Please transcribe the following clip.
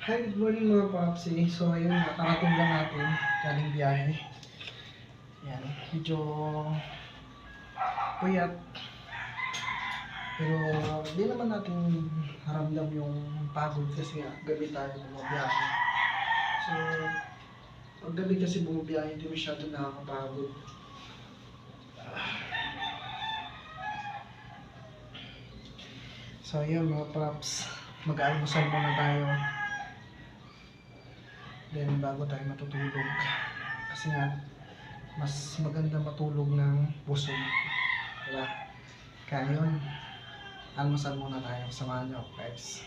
Hi, good morning mga papsi. So, ayun, nakarating lang natin. Galing biyahe. Yan, medyo puyat. Pero, hindi naman natin haramdam yung pagod kasi nga, gabi tayo bumabiyahe. So, pag gabi kasi bumabiyahe, hindi masyado nakakapagod. So, ayun mga paps, mag-almusal muna tayo. Then, bago tayo matutulog. Kasi nga, mas maganda matulog ng busog. Diba? Kaya yun, almusal muna tayo. Samahan ako guys.